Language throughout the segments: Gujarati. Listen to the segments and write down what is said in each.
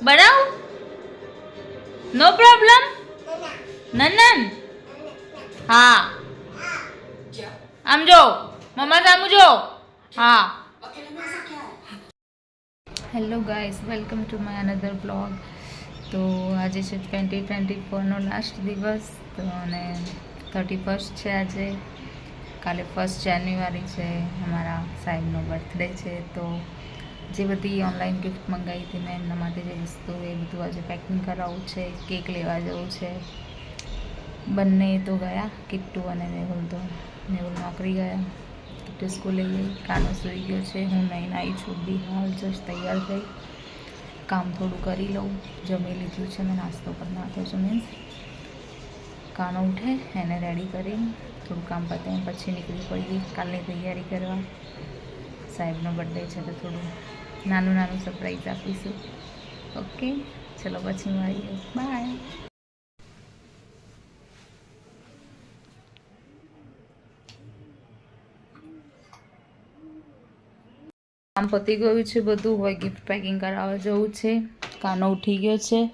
બનાવ નો પ્રોબ્લેમ નંદન હા આમ જો મમ્મા સામું જો હા hello guys welcome to my another blog તો આજે છે ટ્વેન્ટી ટ્વેન્ટી ફોરનો લાસ્ટ દિવસ તો અને થર્ટી ફર્સ્ટ છે આજે. કાલે ફર્સ્ટ જાન્યુઆરી છે, અમારા સાહેબનો બર્થડે છે, તો જે બધી ઓનલાઈન ગિફ્ટ મંગાવી હતી મેં એમના માટે જે વસ્તુ એ બધું આજે પેકિંગ કરાવવું છે કેક લેવા જવું છે. બંને તો ગયા, કિટ્ટુ અને મેહુલ તો. મેહુલ નોકરી ગયા, કિટ્ટુ સ્કૂલે ગઈ, કાનો સૂઈ ગયો છે. હું નહીં આવી છું, બી હાલ જસ્ટ તૈયાર થઈ. કામ થોડું કરી લઉં, જમી લીધું છે મેં નાસ્તો પણ નાખ્યો છે મીન્સ કાનો ઉઠે, એને રેડી કરી, થોડું કામ પતે, પછી નીકળી પડી કાલની તૈયારી કરવા. સાહેબનો બર્થડે છે તો થોડું નાનું નાનું સરપ્રાઈઝ આપીશું. ઓકે ચલો પછી મળીએ. બાય કામ પતી ગયું છે બધું. હોય ગિફ્ટ પેકિંગ કરાવવા જવું છે. કાનો ઉઠી ગયો છે.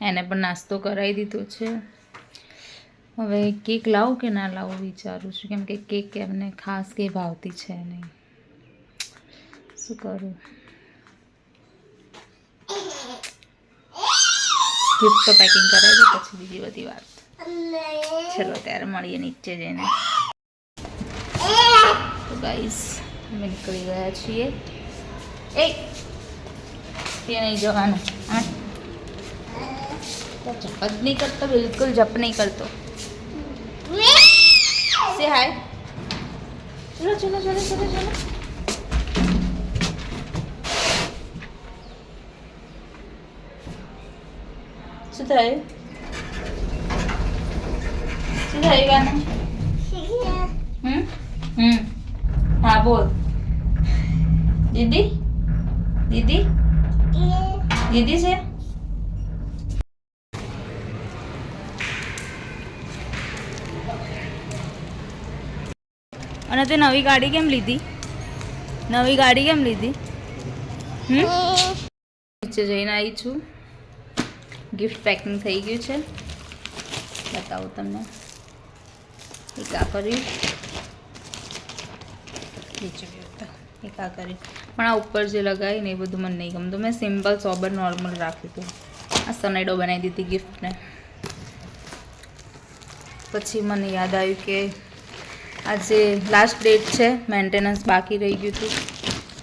એને પણ નાસ્તો કરાવી દીધો છે. હવે કેક લાવું કે ના લાવું વિચારું છું. કેમ કે કેક એમને ખાસ કંઈ ભાવતી છે નહીં. શું કરું ગિફ્ટ તો પેકિંગ કરાવી દઉં પછી બીજી બધી વાત। ચલો ત્યારે મળીએ નીચે જઈને। તો ગાઈસ અમે નીકળી ગયા છીએ। એ ત્યાં નહીં જવાનું। હા તો જપ જ નહીં કરતો, બિલકુલ જપ નહીં કરતો। સે હાય ચલો ચલો ચલો ચલો ચલો। થયું અને તે નવી ગાડી કેમ લીધી? નવી ગાડી કેમ લીધી? હમ? નીચે જઈને આવી છું. ગિફ્ટ પેકિંગ થઈ ગયું છે. બતાવું તમને. એક આ કર્યું. નીચે બી એક આ કર્યું. પણ આ ઉપર જે લગાવીને એ બધું મને નહીં ગમતું. મેં સિમ્પલ સોબર નોર્મલ રાખ્યું હતું. આ સનેડો બનાવી દીધી ગિફ્ટને પછી મને યાદ આવ્યું કે આજે લાસ્ટ ડેટ છે મેન્ટેનન્સ બાકી રહી ગયું હતું.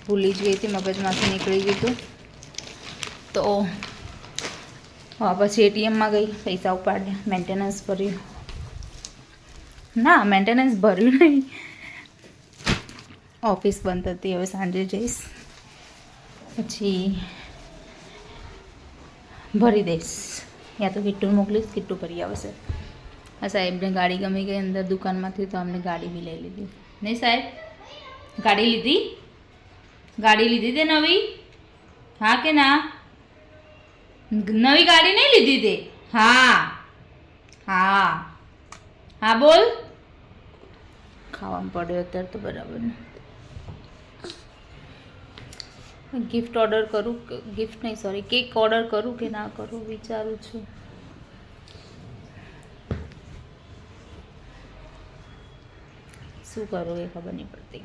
ભૂલી જ ગઈ હતી, મગજમાંથી નીકળી ગયું હતું. તો પછી એટીએમમાં ગઈ, પૈસા ઉપાડ્યા મેન્ટેનન્સ ભર્યું. ના મેન્ટેનન્સ ભર્યું નહીં. ઓફિસ બંધ હતી, હવે સાંજે જઈશ. પછી ભરી દઈશ. યા તો કિટ્ટુ મોકલીશ કિટ્ટુ ભરી આવશે. આ સાહેબને ગાડી ગમી ગઈ અંદર દુકાનમાંથી, તો અમને ગાડી બી લઈ લીધી. નહીં, સાહેબ? ગાડી લીધી? ગાડી લીધી તે નવી? હા કે ના? નવી ગાડી નહીં લીધી તે? હા. હા. હા, બોલ. ખાવામાં પડ્યો અત્યારે તો બરાબર ને ગિફ્ટ ઓર્ડર કરું ગિફ્ટ નહીં સોરી કેક ઓર્ડર કરું કે ના કરું વિચારું છું. શું કરું એ ખબર નહીં પડતી.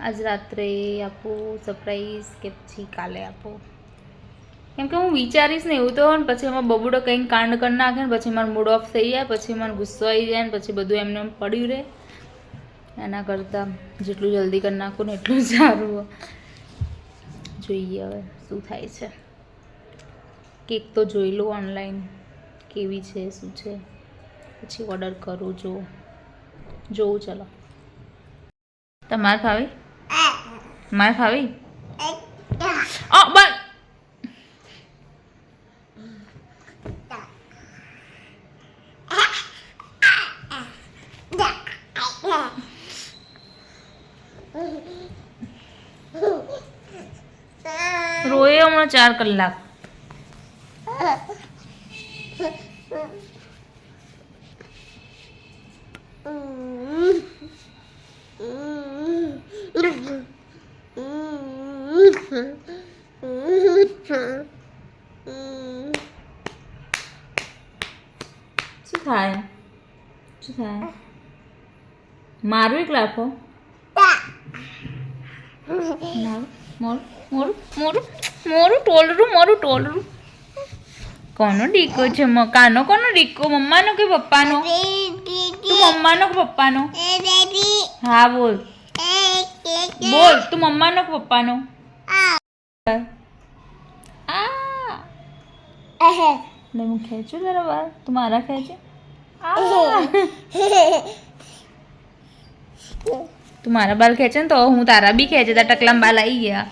આજ રાત્રે આપું સરપ્રાઈઝ કે પછી કાલે આપું. કેમ કે હું વિચારીશ ને એવું તો હોય ને પછી એમાં બબુડો કંઈક કાંડ કરી નાખે ને પછી મારો મૂડ ઓફ થઈ જાય પછી મને ગુસ્સો આવી જાય ને પછી બધું એમને એમ પડ્યું રહે. એના કરતાં જેટલું જલ્દી કરી નાખું ને એટલું સારું જોઈએ હવે શું થાય છે. કેક તો જોઈ લો ઓનલાઈન કેવી છે શું છે. પછી ઓર્ડર કરું જો જોઉં ચલો. તમારે ફાવી? મારે ફાવી? હમણાં ચાર કલાક. શું થાય? શું થાય? મારું એક લાફો મારું મોરું મોરું મોરું ટોલરું મોરું ટોલરું કોનો ડીકો છે કાનો કોનો ડીકો મમ્માનો કે પપ્પાનો તું મમ્માનો કે પપ્પાનો હા બોલ બોલ તું મમ્માનો કે પપ્પાનો આ લે હું ખેંચું જરા વાર તું મારા ખેંચે આ. તું મારા બાલ ખેંચે ને તો હું તારા બી ખેંચે, તારા ટકલામ બાલ આવી ગયા.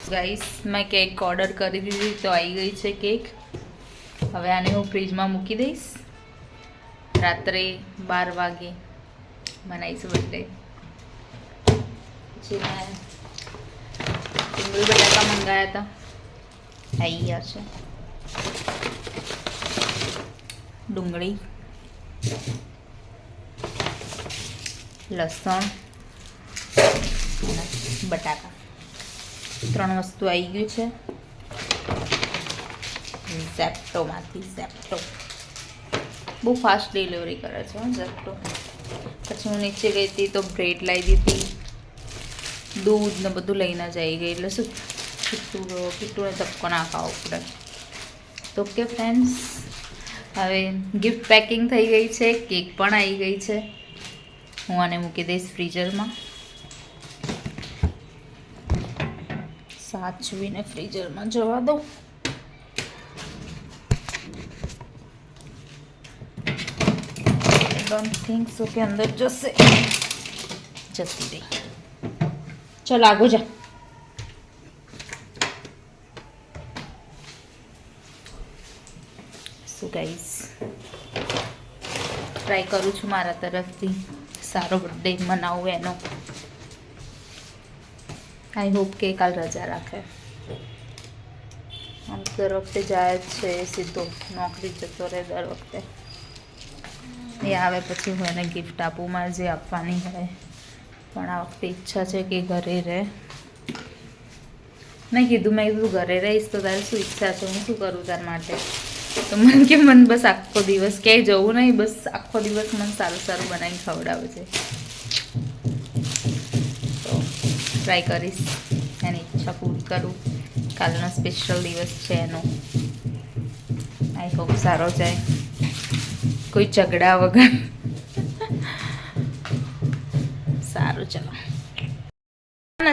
ગાઈસ મેં કેક ઓર્ડર કરી દીધી, તો આવી ગઈ છે કેક હવે આને હું ફ્રીજમાં મૂકી દઈશ. રાત્રે બાર વાગે. મનાવીશું બર્થડે જે ડુંગળી બટાકા મંગાયા હતા આવી ગયા છે ડુંગળી લસણ બટાકા ત્રણ વસ્તુ આવી ગયું છે ઝેપ્ટોમાંથી ઝેપ્ટો બહુ ફાસ્ટ ડિલિવરી કરે છે ઝેપ્ટો પછી હું નીચે ગઈ હતી તો બ્રેડ લાવી દીધી દૂધ ને બધું લઈને જઈ ગઈ. એટલે શું? કિટ્ટુ કિટ્ટુને ધક્કો ના ખાવો પડે. તો કે ફ્રેન્ડ્સ હવે ગિફ્ટ પેકિંગ થઈ ગઈ છે. કેક પણ આવી ગઈ છે. હું આને મૂકી દઈશ ફ્રીઝરમાં સાચવીને ફ્રીઝરમાં જવા દઉં. ડોન્ટ થિંક સો કે અંદર જશે. જતી રહી. ચલ, આગો જા. શું ગાઈઝ ટ્રાય કરું છું મારા તરફથી. સારો બર્થડે મનાવું એનો. આઈ હોપ કે કાલ રજા રાખે. આમ દર વખતે જાય જ છે, સીધો નોકરી જતો રહે દર વખતે. એ આવે પછી હું એને ગિફ્ટ આપું, મારે જે આપવાની હોય. પણ આ વખતે ઈચ્છા છે કે ઘરે રહે. મેં કીધું મેં કીધું, ઘરે રહીશ તો તારે શું ઈચ્છા છે? હું શું કરું તાર માટે? તો મને કે, મને બસ આખો દિવસ ક્યાંય જવું નહીં, બસ આખો દિવસ મને સારું સારું બનાવીને ખવડાવે છે. તો ટ્રાય કરીશ. એની ઈચ્છા પૂરી કરું. કાલનો સ્પેશિયલ દિવસ છે એનો. આઈ હોપ સારો જાય. કોઈ ઝઘડા વગર.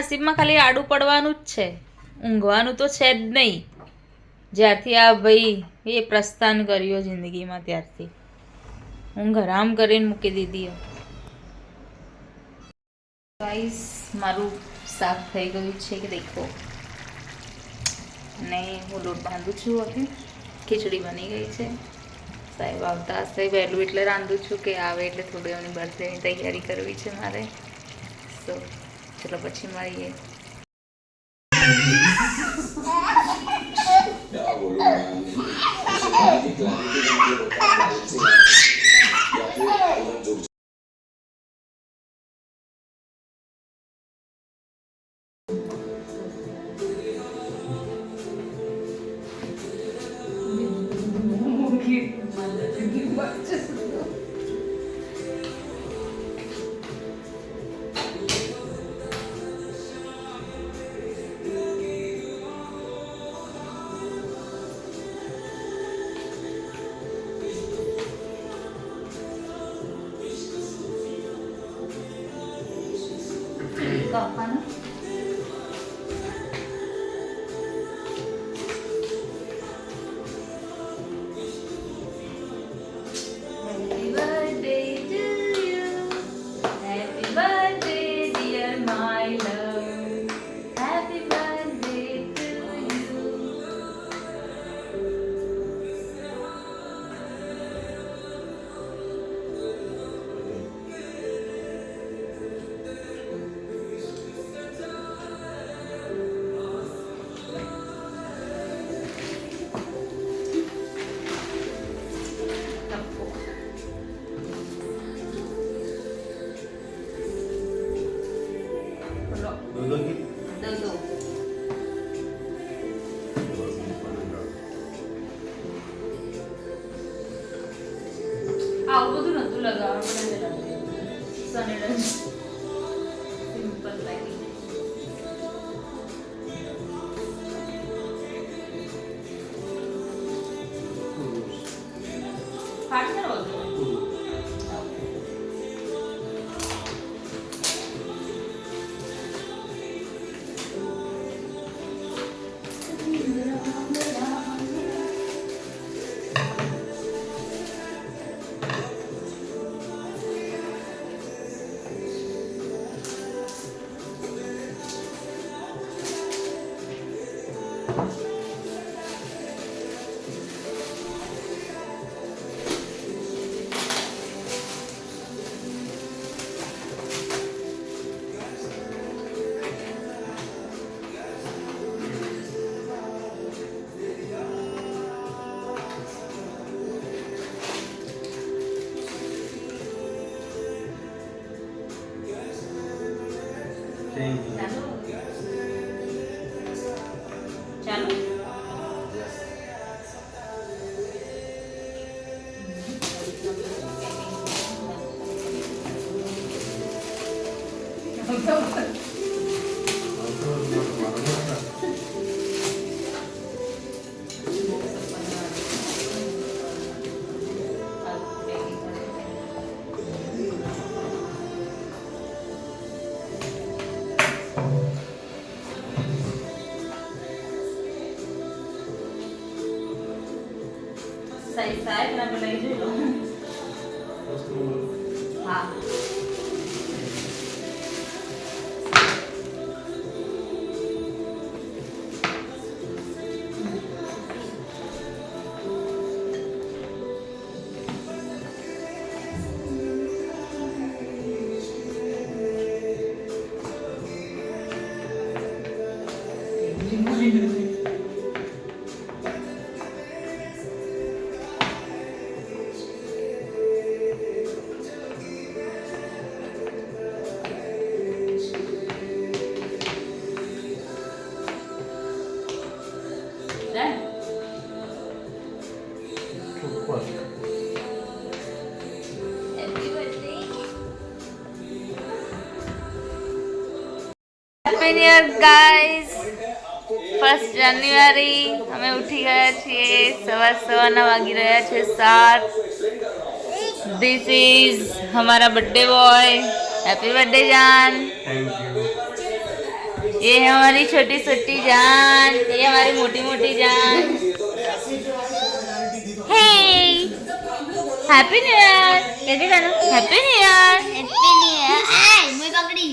નસીબમાં ખાલી આડું પડવાનું જ છે. ઊંઘવાનું તો છે જ નહીં. જ્યારથી આ ભાઈ એ પ્રસ્થાન કર્યો જિંદગીમાં ત્યારથી. ઊંઘ હરામ કરીને મૂકી દીધી ગાઈસ મારું શાક થઈ ગયું છે કે દેખો? અને હું લોટ બાંધું છું હવે. ખીચડી બની ગઈ છે. સાહેબ આવતા હશે વહેલું એટલે રાંધું છું કે આવે એટલે થોડી એમની બર્થડેની તૈયારી કરવી છે મારે. સો ચલો પછી મળીએ. કાપવાનું હેપી ન્યુ गाइस फ़र्स्ट जनवरी हमें उठी गया ગયા सवा सवा ना वागी रहा છે सात दिस इज़ हमारा बर्थडे बॉय हैप्पी बर्थडे जान ये हमारी छोटी छोटी जान ये हमारी मोटी मोटी जान हे हैप्पी न्यू ईयर कैसे गाना happy new year happy new year आई मुझे पकड़ी.